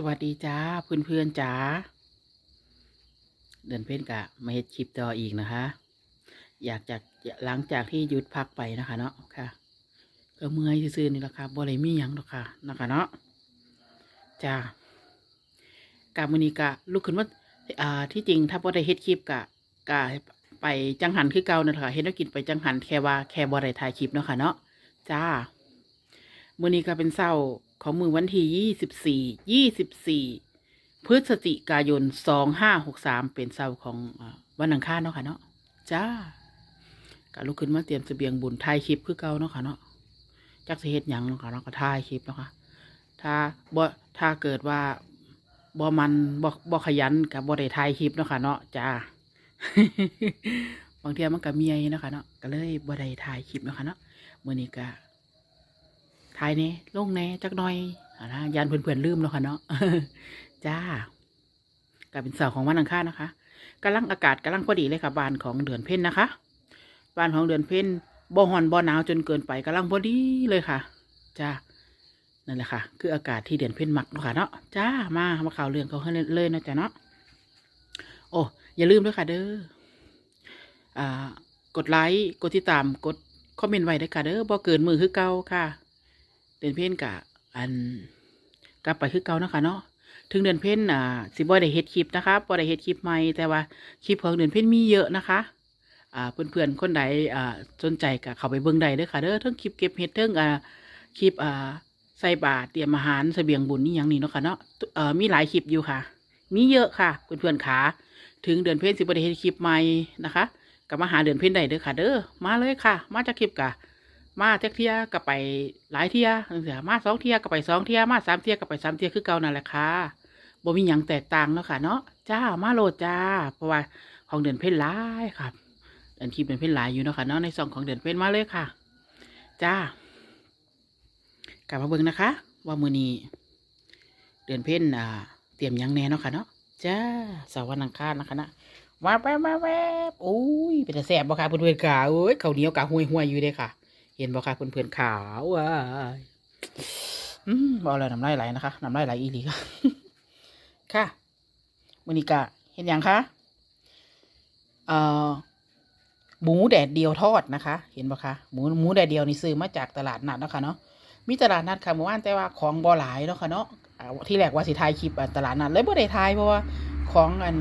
สวัสดีจ้าเพื่อนเพื่อนๆจ้าเดินเพ่นกะมาเฮ็ดคลิปต่ออีกนะคะ อยากจากหลังจากที่หยุดพักไปนะคะ เนาะค่ะก็เมื่อยซื่อๆนี่แหละค่ะบ่ได้มีหยังหรอกค่ะนะคะเนาะจ้ากะมือนี้กะลุกขึ้นว่าอ่าที่จริงถ้าบ่ได้เฮ็ดคลิปกะกะไปจังหันคือเก่านั่นแหละค่ะเฮ็ดแล้วกินไปจังหันแค่ว่าแค่บ่ได้ถ่ายคลิปเนาะค่ะเนาะจ้ามื่อนี้ก็เป็นเศร้า ของมือวันที่ยี่สิบสี่ยี่สิบสี่พฤศจิกายนสองห้าหกสามเป็นเศร้าของวันอังคารเนาะค่ะเนาะจ้าก็ลุกขึ้นมาเตรียมเสบียงบุญถ่ายคลิปคือเก่าเนาะค่ะเนาะจักสิเฮ็ดหยังเนาะค่ะเนาะก็ถ่ายคลิปเนาะค่ะถ้าบ่ถ้าเกิดว่าบ่มันบ่บ่ขยันกับบ่ได้ถ่ายคลิปเนาะค่ะเนาะจ้าบางเทีมันก็เมียเนาะค่ะเนาะก็เลยบ่ได้ถ่ายคลิปเนาะค่ะเนาะมื้อนี้ก็ ถ่ายเน่ลงแน่จักหน่อยนะยันเพื่อนๆลืมแล้วค่ะเนาะจ้ากลายเป็นเสาของวันอังคารนะคะกำลังอากาศกำลังพอดีเลยค่ะบานของเดือนเพ็ญนะคะบานของเดือนเพ็ญบ่ฮอนบ่หนาวจนเกินไปกำลังพอดีเลยค่ะจ้านั่นแหละค่ะ คืออากาศที่เดือนเพ็ญมักนะค่ะเนาะจ้ามามาข่าวเรื่องเขาให้เลยนะจ๊ะเนาะโอ้อย่าลืมด้วยค่ะเด้ออ่ากดไลค์กดติดตามกดคอมเมนต์ไว้ด้วยค่ะเด้อบ่เกินมือคือเก่าค่ะ เดือนเพ่นกะอันกลับไปคือเก่านะคะเนาะถึงเดือนเพ่นอ่าสิบ่ได้เฮ็ดคลิปนะคะบ่ได้เฮ็ดคลิปใหม่แต่ว่าคลิปของเดือนเพ่นมีเยอะนะคะอ่าเพื่อนๆคนใดอ่าสนใจก็เข้าไปเบิ่งได้เด้อค่ะเด้อเทั้งคลิปเก็บเฮ็ดเทั้งอ่าคลิปอ่าใส่บาตรเตรียมอาหารเสบียงบุญนี่ย่างนี้เนาะค่ะเนาะเอ่อมีหลายคลิปอยู่ค่ะมีเยอะค่ะเพื่อนๆขาถึงเดือนเพ่นสิบ่ได้เฮ็ดคลิปใหม่นะคะก็มาหาเดือนเพ่นได้เด้อค่ะ เด้อมาเลยค่ะ มาจากคลิปกะ มาจักเทียก็ไปหลายเทียจังซี่มาสองเทียก็ไปสองเทียมาสามเทียก็ไปสามเทียคือเก่านั่นแหละค่ะบ่มีหยังแตกต่างเนาะค่ะเนาะจ้ามาโหลดจ้า เพราะว่าของเดือนเพ่นหลายครับอันคลิปเดือนเพ่นหลายอยู่เนาะค่ะเนาะในซองของเดือนเพ่นมาเลยค่ะ จ้ากลับมาเบิ่งนะคะ ว่ามือนี้เดือนเพ่นอ่า เตรียมยังแน่เนาะค่ะเนาะจ้าสาร์วันอังคารนะคะนะว้าแวบแวบแวบโอ้ยเป็นแสบบ่ค่ะเพื่อนๆกาโอ้ยเขาเหนียวกะห่วยๆอยู่เด้ค่ะ เห็นบ่คะเพื่อนๆขาวอะอืมบอแล้วน้ำลายไหลนะคะน้ำลายไหลอีหลีค่ะค่ะมือนี้กะเห็นยังคะเอ่อหมูแดดเดียวทอดนะคะ เห็นบ่คะหมูหมูแดดเดียวนี่ซื้อมาจากตลาดนัดเนาะค่ะเนาะมีตลาดนัดค่ะเมื่อวานแต่ว่าของบ่หลายเนาะค่ะเนาะอ่าที่แรกว่าสิถ่ายคลิปอันตลาดนัดเลยบ่ได้ถ่ายเพราะว่าของอัน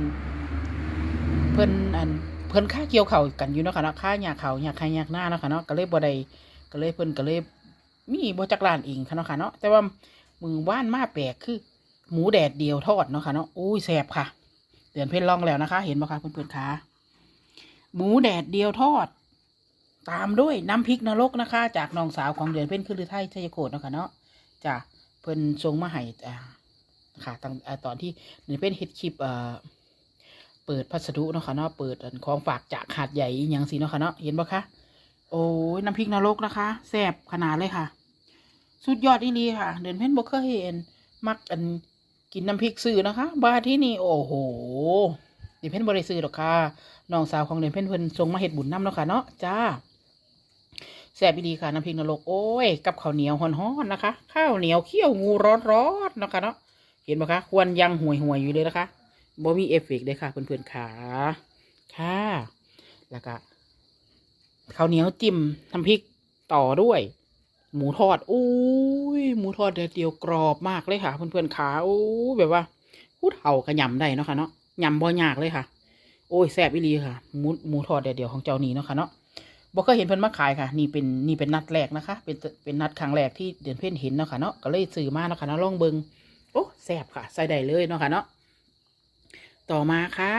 เพิ่นอันเพิ่นค่าเกี่ยวเข่าวกันอยู่เนาะค่ะเนาะค่าหยาเขาหยาใครหยาหน้าเนาะค่ะเนาะก็เลยบ่ได้ ก็เลยเพิ่นก็เลยมีบ่จักร้านเองค่ะเนาะค่ะเนาะแต่ว่ามือว่านมาแปลกคือ หมูแดดเดียวทอดเนาะค่ะเนาะอุ้ยแซ่บค่ะเดือนเพิ่นลองแล้วนะคะ เห็นบ่คะเพื่อนๆคะหมูแดดเดียวทอด ตามด้วยน้ำพริกนรกนะคะ จากน้องสาวของเดือนเพิ่นคือฤทัยชัยโคตรเนาะค่ะเนาะจ้ะเพิ่นส่งมาให้อ่าค่ะตั้งอ่าตอนที่เดือนเพิ่นเฮ็ดคลิปเอ่อเปิดพัสดุเนาะค่ะเนาะเปิดของฝากจากหาดใหญ่อหย่างสิเนาะค่ะเนาะเห็นบ่คะ โอ้ยน้ำพริกนรกนะคะแซ่บขนาดเลยค่ะ สุดยอดอีลีค่ะ เดินเพ่นบ่เคยเห็นมักอันกินน้ำพริกซื้อนะคะ บาที่นี่โอ้โหเดินเพ่นบ่ได้ซื้อหรอกค่ะน้องสาวของเดินเพ่นเพิ่นส่งมาเฮ็ดบุญน้ำเนาะค่ะเนาะจ้าแซ่บอีลีค่ะน้ำพริกนรกโอ้ยกับข้าวเหนียวฮ้อนๆนะคะ ข้าวเหนียวเคี่ยวงูร้อนๆนะคะเนาะเห็นบ่คะควนยังห่วยๆอยู่เลยนะคะบ่มีเอฟเฟกต์เลยค่ะเพื่อนๆขาค่ะ แล้วก็ ข้าวเหนียวจิ้มน้ำพริกต่อด้วย หมูทอดอุ้ยหมูทอดเดียวกรอบมากเลยค่ะ เพื่อนๆขาอู้แบบว่าพูดเห่ากระยำได้เนาะค่ะเนาะยำบ่ยากเลยค่ะ โอ้ยแซ่บอีหลีค่ะหมูหมูทอดเดียวของเจ้านี้เนาะค่ะเนาะบ่เคยเห็นเพิ่อนมาขายค่ะ นี่เป็นนี่เป็นนัดแรกนะคะ เป็นเป็นนัดครั้งแรกที่เดือนเพื่อนเห็นเนาะค่ะเนาะก็เลยซื้อมาเนาะค่ะเนาะลองเบิงโอ้แซ่บค่ะ ใส่ได้เลยเนาะค่ะเนาะต่อมาค่ะ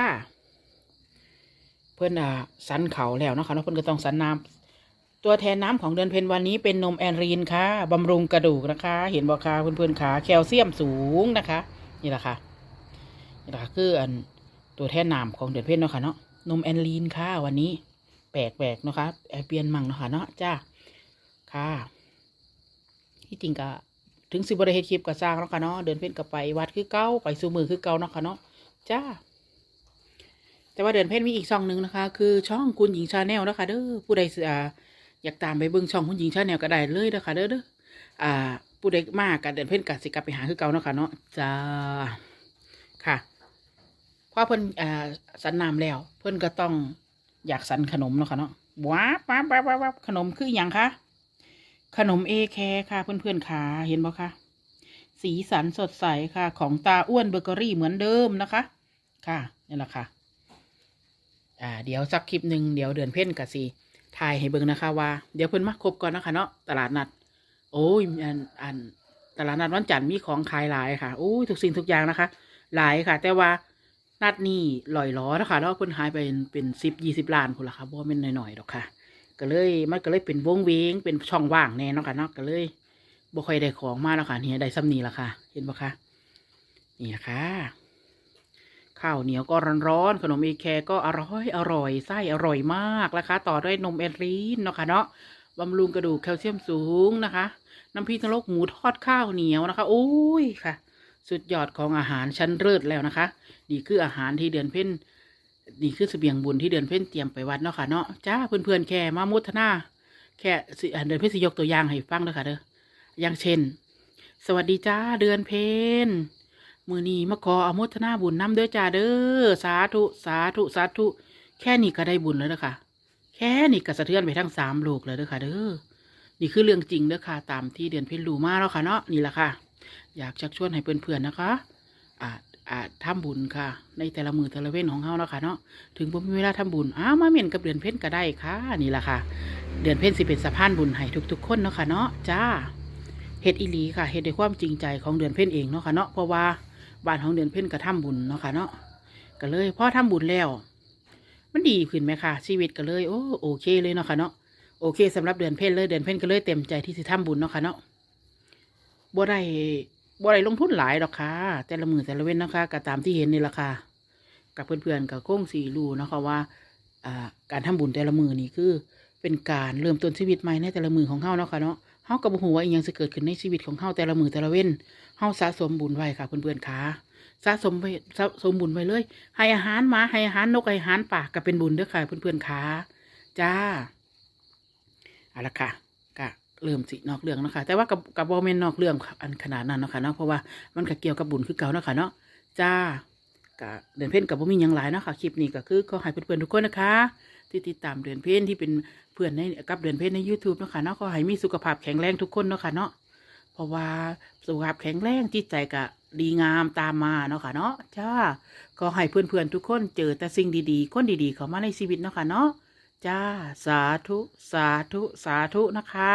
เพื่อนอ่าสันเขาแล้วนะคะเนาะเพื่อนก็ต้องสันน้ำตัวแทนน้ำของเดือนเพนวันนี้เป็นนมแอนรีนค่ะบำรุงกระดูกนะคะ เห็นบอกค่ะเพื่อนๆค่ะแคลเซียมสูงนะคะ นี่แหละค่ะนี่แหละค่ะคืออันตัวแทนน้ำของเดือนเพนเนาะค่ะเนาะนมแอนรีนค่ะวันนี้แปลกๆเนาะคะแอเปียนมั่งเนาะค่ะเนาะจ้าค่ะที่จริงก็ถึงสิบริเฮ็ดคลิปก็สร้างเนาะค่ะเนาะเดินเพ่นก็ไปวัดคือเก้าไปสู่มือคือเก้าเนาะค่ะเนาะจ้า แต่ว่าเดือนเพ่นมีอีกช่องหนึ่งนะคะ คือช่องคุณหญิงชาแนลนะคะเด้อผู้ใดอ่าอยากตามไปเบิ่งช่องคุณหญิงชาแนลก็ได้เลยนะคะเด้อเด้ออ่า ผู้เด็กมากกันเดือนเพ่นกับสิกลับไปหาคือเก่าเนาะค่ะเนาะจ้าค่ะพราะเพิ่นอ่าสันนามแล้ว เพิ่นก็ต้องอยากสันขนมเนาะค่ะเนาะว้าบว้าบว้าบว้าบบขนมคืออย่างคะขนมเอแคร์ค่ะเพื่อนๆขาเห็นบ่คะสีสันสดใสค่ะ ของตาอ้วนเบเกอรี่เหมือนเดิมนะคะ ค่ะนี่แหละค่ะ อ่าเดี๋ยวสักคลิปหนึ่งเดี๋ยวเดือนเพ่นกับสีถ่ายให้เบิ่งนะคะว่าเดี๋ยวเพิ่นมาครบก่อนนะคะเนาะตลาดนัด โอ้ยอันอันตลาดนัดวันจันทร์มีของขายหลายค่ะโอ้ยทุกสิ่งทุกอย่างนะคะ หลายค่ะ แต่ว่านัดนี้ลอยล้อนะคะแล้วเพิ่นหายไปเป็นเป็นสิบยี่สิบล้านพุ่นละค่ะบ่แม่นน้อยๆดอกค่ะ ก็เลยมันก็เลยเป็นวงเวงเป็นช่องว่างแน่นาะค่ะเนาะก็เลยบ่ค่อยได้ของมาแล้วค่ะเนี่ยได้ซ้ำนี้ละค่ะ เห็นปะคะนี่นะคะ ข้าวเหนียวก็ร้อนๆขนมเอแคร์ก็อร่อยอร่อยไส้อร่อยมากนะคะ ต่อด้วยนมเอรีนเนาะค่ะเนาะบำรุงกระดูกแคลเซียมสูงนะคะ น้ำพริกนรกหมูทอดข้าวเหนียวนะคะโอ้ยค่ะ สุดยอดของอาหารชั้นเลิศแล้วนะคะ นี่คืออาหารที่เดือนเพ่นนี่คือเสบียงบุญที่เดือนเพ่นเตรียมไปวัดเนาะค่ะเนาะจ้าเพื่อนๆแค่มามุทนาแค่เดือนเพ่นสิยกตัวอย่างให้ฟังเด้อค่ะเด้ออย่างเช่น สวัสดีจ้าเดือนเพ็ญ มือนี้มาขออโมทนาบุญนำเด้อจ้าเด้อสาธุสาธุสาธุ แค่นี้ก็ได้บุญแล้วเด้อค่ะแค่นี้ก็สะเทือนไปทั้งสามโลกเลยเด้อค่ะ เด้อนี่คือเรื่องจริงเด้อค่ะ ตามที่เดือนเพ็ญรู้มาแล้วค่ะเนาะนี่แหละค่ะ อยากชักชวนให้เพื่อนๆนะคะอาอาจทำบุญค่ะ ในแต่ละมือแต่ละเว้นของเฮานะค่ะเนาะถึงผมมีเวลาทำบุญอ้าวมาเม่นกับเดือนเพ็ญก็ได้ค่ะ นี่แหละค่ะ เดือนเพ็ญสิเป็นสะพานบุญให้ทุก ๆ คนเนาะค่ะเนาะจ้าเฮ็ดอีหลีค่ะเฮ็ดด้วยความจริงใจของเดือนเพ็ญเองเนาะค่ะเนาะเพราะว่า บ้านของเดือนเพ็ญก็ทำบุญเนาะค่ะเนาะก็เลยพอทำบุญแล้ว มันดีขึ้นไหมค่ะ ชีวิตก็เลยโอ้โอเคเลยเนาะค่ะเนาะโอเคสำหรับเดือนเพ่นเลยเดือนเพ่นก็เลยเต็มใจที่จะทำบุญเนาะค่ะเนาะบ่ได้บ่ได้ลงทุนหลายดอกค่ะ แต่ละมือแต่ละเว้นนะคะก็ตามที่เห็นนี่แหละค่ะกับเพื่อนๆกับโค้งสี่รูนะคะว่าอ่าการทำบุญแต่ละมือนี่คือเป็นการเริ่มต้นชีวิตใหม่ในแต่ละมือของเฮาเนาะค่ะเนาะเฮาก็บ่ฮู้ว่าอีหยังจะเกิดขึ้นในชีวิตของเฮาแต่ละมือแต่ละเว้น เฮาสะสมบุญไว้ค่ะเพื่อนๆค่ะสะสมไว้สะสมบุญไว้เลย ให้อาหารหมาให้อาหารนกให้อาหารป่าก็เป็นบุญเด้อค่ะเพื่อนๆค่ะจ้าเอาละค่ะก็เริ่มสินอกเรื่องเนาะคะแต่ว่ากับกับบอเมนนอกเรื่องอันขนาดนั้นเนาะค่ะเนาะเพราะว่ามันก็เกี่ยวกับบุญคือเก่านะค่ะเนาะจ้าก็เดือนเพ่นกับบ่มียังหลายเนาะค่ะคลิปนี้ก็คือขอให้เพื่อนๆทุกคนนะคะ ที่ติดตามเดือนเพ่นที่เป็นเพื่อนในกับเดือนเพ่นใน YouTube เนาะค่ะเนาะขอให้มีสุขภาพแข็งแรงทุกคนเนาะค่ะเนาะ เพราะว่าสุขภาพแข็งแรงจิตใจก็ดีงามตามมาเนาะค่ะเนาะจ้าขอให้เพื่อนๆทุกคนเจอแต่สิ่งดีๆ คนดีๆ เข้ามาในชีวิตเนาะค่ะเนาะจ้าสาธุสาธุสาธุนะคะ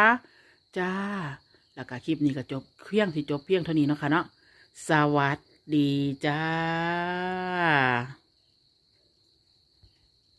จ้า แล้วก็คลิปนี้ก็จบเพียงที่จบเพียงเท่านี้เนาะค่ะเนาะสวัสดีจ้า